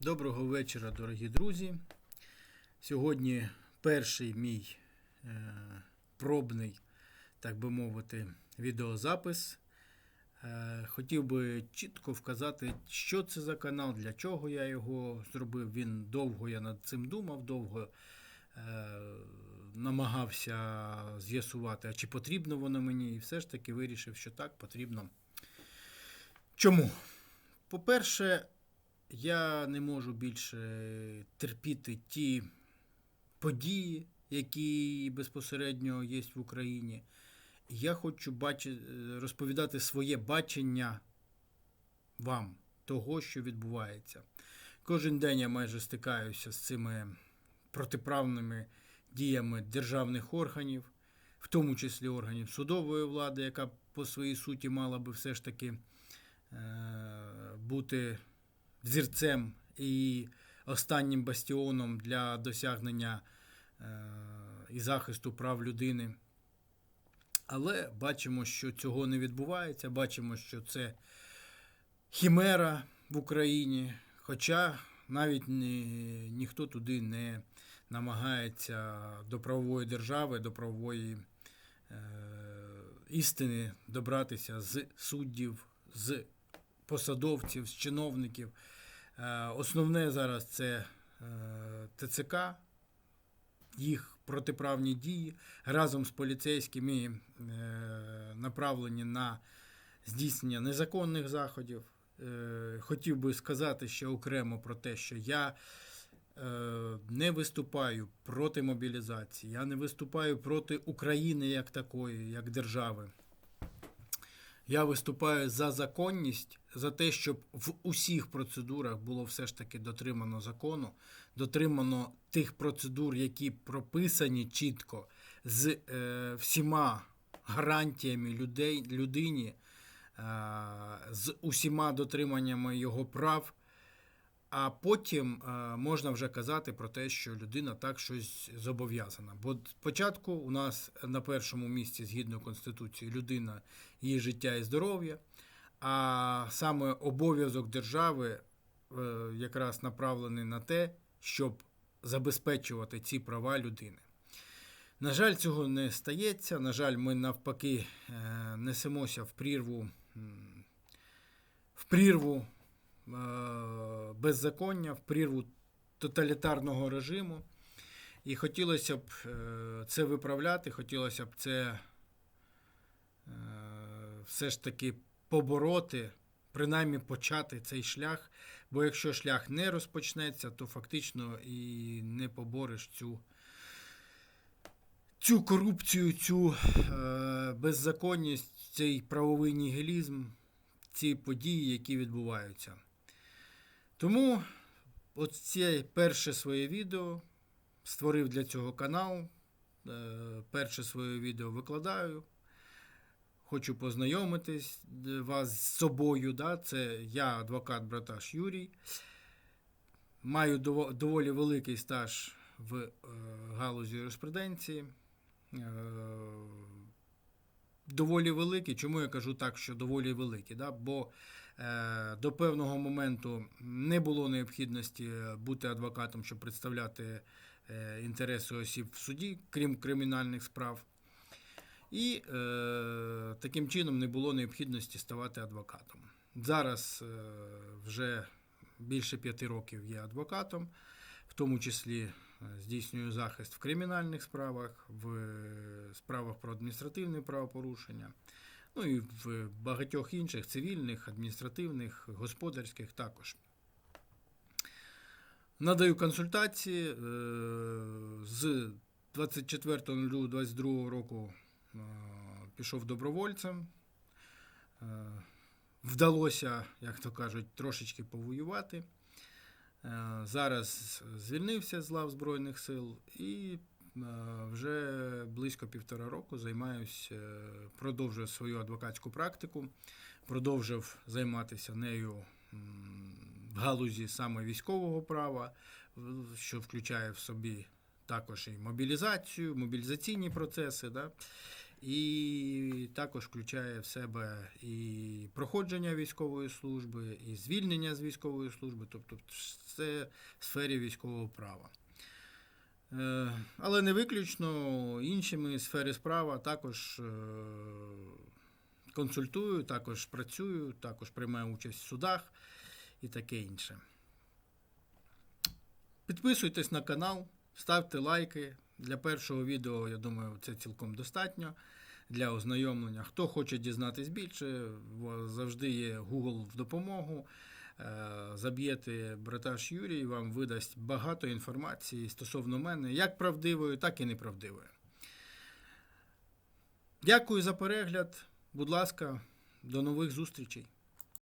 Доброго вечора, дорогі друзі. Сьогодні перший мій е, пробний, так би мовити, відеозапис. Е, хотів би чітко вказати, що це за канал, для чого я його зробив. Він довго я над цим думав, довго е, намагався з'ясувати, а чи потрібно воно мені, і все ж таки вирішив, що так потрібно. Чому? По-перше, я не можу більше терпіти ті події, які безпосередньо є в Україні. Я хочу бачи, розповідати своє бачення вам того, що відбувається. Кожен день я майже стикаюся з цими протиправними діями державних органів, в тому числі органів судової влади, яка по своїй суті мала би все ж таки е, бути взірцем і останнім бастіоном для досягнення е, і захисту прав людини. Але бачимо, що цього не відбувається. Бачимо, що це хімера в Україні. Хоча навіть ні, ніхто туди не намагається до правової держави, до правової е, істини добратися з суддів, з посадовців, з чиновників. Е, Основне зараз це е, ТЦК, їх протиправні дії разом з поліцейськими е, направлені на здійснення незаконних заходів. Хотів би сказати ще окремо про те, що я не виступаю проти мобілізації, я не виступаю проти України як такої, як держави. Я виступаю за законність, за те, щоб в усіх процедурах було все ж таки дотримано закону, дотримано тих процедур, які прописані чітко з е, всіма гарантіями людей, людині, е, з усіма дотриманнями його прав. А потім е, можна вже казати про те, що людина так щось зобов'язана. Бо спочатку у нас на першому місці, згідно Конституції, людина, її життя і здоров'я, а саме обов'язок держави е, якраз направлений на те, щоб забезпечувати ці права людини. На жаль, цього не стається. На жаль, ми навпаки е, несемося в прірву, в прірву беззаконня, в прірву тоталітарного режиму. І хотілося б е, це виправляти, хотілося б це е, все ж таки побороти, принаймні почати цей шлях. Бо якщо шлях не розпочнеться, то фактично і не побореш цю, цю корупцію, цю е, беззаконність, цей правовий нігілізм, ці події, які відбуваються. Тому от це перше своє відео створив для цього канал. Е, Перше своє відео викладаю. Хочу познайомитись е, вас з собою. Да? Це я, адвокат Браташ Юрій. Маю доволі великий стаж в е, галузі юриспруденції. Доволі великий. Чому я кажу так, що доволі великий? Да? Бо до певного моменту не було необхідності бути адвокатом, щоб представляти е, інтереси осіб в суді, крім кримінальних справ. І е, таким чином не було необхідності ставати адвокатом. Зараз е, вже більше п'яти років є адвокатом, в тому числі е, здійснюю захист в кримінальних справах, в е, справах про адміністративне правопорушення, ну і в багатьох інших цивільних, адміністративних, господарських також. Надаю консультації е, з 24.02.22 року е, пішов добровольцем. Е, Вдалося, як то кажуть, трошечки повоювати. Зараз звільнився з лав Збройних сил і вже близько півтора року займаюся, продовжую свою адвокатську практику, продовжив займатися нею в галузі саме військового права, що включає в собі також і мобілізацію, мобілізаційні процеси. Да? і також включає в себе і проходження військової служби, і звільнення з військової служби, тобто все в сфері військового права. Е, Але не виключно іншими сфери справа також е, консультую, також працюю, також приймаю участь в судах і таке інше. Підписуйтесь на канал, ставте лайки. Для першого відео, я думаю, це цілком достатньо для ознайомлення. Хто хоче дізнатись більше, завжди є Google в допомогу. Е, Заб'єте браташ Юрій, вам видасть багато інформації стосовно мене, як правдивої, так і неправдивої. Дякую за перегляд. Будь ласка, до нових зустрічей.